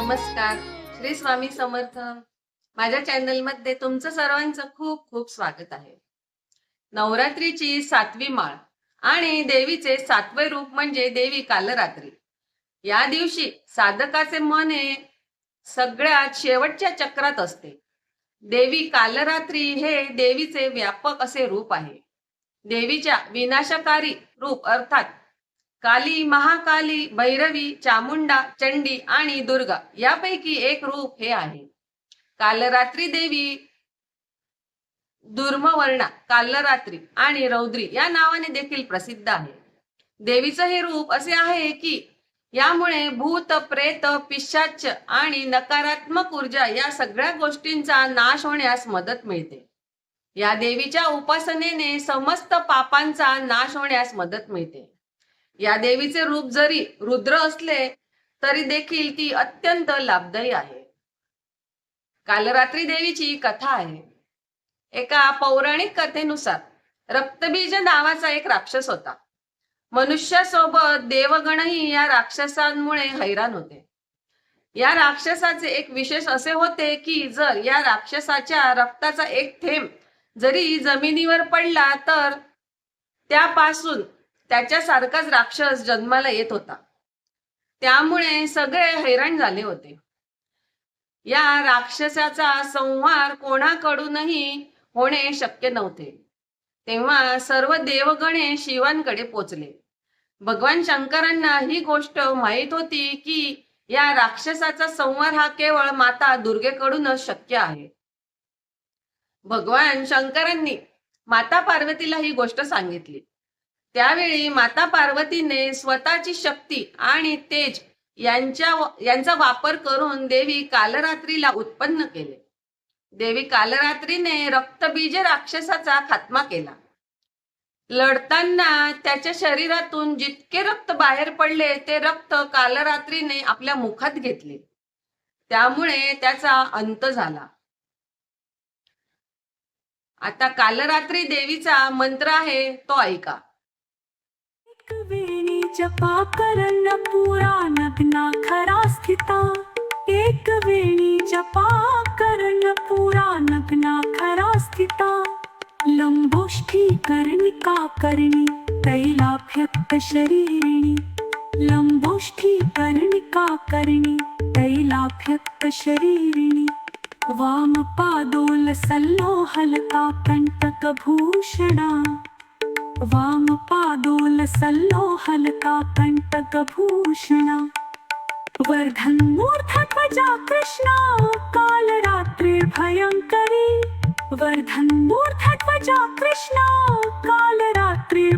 नमस्कार. श्री स्वामी समर्थ. माझ्या चॅनलमध्ये तुमचं सर्वांचं खूप खूप स्वागत आहे. नवरात्रीची सातवी माळ आणि देवीचे सातवे रूप म्हणजे देवी कालरात्री. या दिवशी साधकाचे मन हे सगळ्यात शेवटच्या चक्रात असते. देवी कालरात्री हे देवीचे व्यापक असे रूप आहे. देवीच्या विनाशकारी रूप अर्थात काली महाकाली भैरवी चामुंडा चंडी आणि दुर्गा यापैकी एक रूप हे आहे. कालरात्री देवी दुर्मवर्णा कालरात्री आणि रौद्री या नावाने देखील प्रसिद्ध आहे. देवीचं हे रूप असे आहे की यामुळे भूत प्रेत पिशाच आणि नकारात्मक ऊर्जा या सगळ्या गोष्टींचा नाश होण्यास मदत मिळते. या देवीच्या उपासनेने समस्त पापांचा नाश होण्यास मदत मिळते. या देवीचे रूप जरी रुद्र असले तरी देखील ती अत्यंत लाभदायी आहे. कालरात्री देवीची कथा आहे. एका पौराणिक कथेनुसार रक्तबीज नावाचा एक राक्षस होता. मनुष्यासोबत देवगणही या राक्षसांमुळे हैराण होते. या राक्षसाचे एक विशेष असे होते की जर या राक्षसाच्या रक्ताचा एक थेंब जरी जमिनीवर पडला तर त्यापासून त्याच्यासारखाच राक्षस जन्माला येत होता. त्यामुळे सगळे हैराण झाले होते. या राक्षसाचा संहार कोणाकडूनही होणे शक्य नव्हते. तेव्हा सर्व देवगणे शिवांकडे पोचले. भगवान शंकरांना ही गोष्ट माहीत होती की या राक्षसाचा संहार हा केवळ माता दुर्गेकडूनच शक्य आहे. भगवान शंकरांनी माता पार्वतीला ही गोष्ट सांगितली. त्यावेळी माता पार्वतीने स्वतःची शक्ती आणि तेज यांच्या यांचा वापर करून देवी कालरात्रीला उत्पन्न केले. देवी कालरात्रीने रक्तबीज राक्षसाचा खात्मा केला. लढताना त्याच्या शरीरातून जितके रक्त बाहेर पडले ते रक्त कालरात्रीने आपल्या मुखात घेतले. त्यामुळे त्याचा अंत झाला. आता कालरात्री देवीचा मंत्र आहे तो ऐका. च पाकरणपुराणदिना खरा स्थिता। एकवेणी च पाकरणपुराणदिना खरा स्थिता। लम्बोष्ठीकर्णिका शरीरि लम्बोष्ठि लम्बोष्ठीकर्णिका तैलाभ्यक्त शरीरि वामपादोलसल्लोहलता कण्टकभूषणा वामपादोल सल्लोहलता कण्टकभूषण वर्धन मूर्धध्वजा कृष्णा कालरात्रिर्भयङ्करी रात्री भयंकरी। वर्धन मूर्धध्वजा कृष्णा कालरात्रिर्भयङ्करी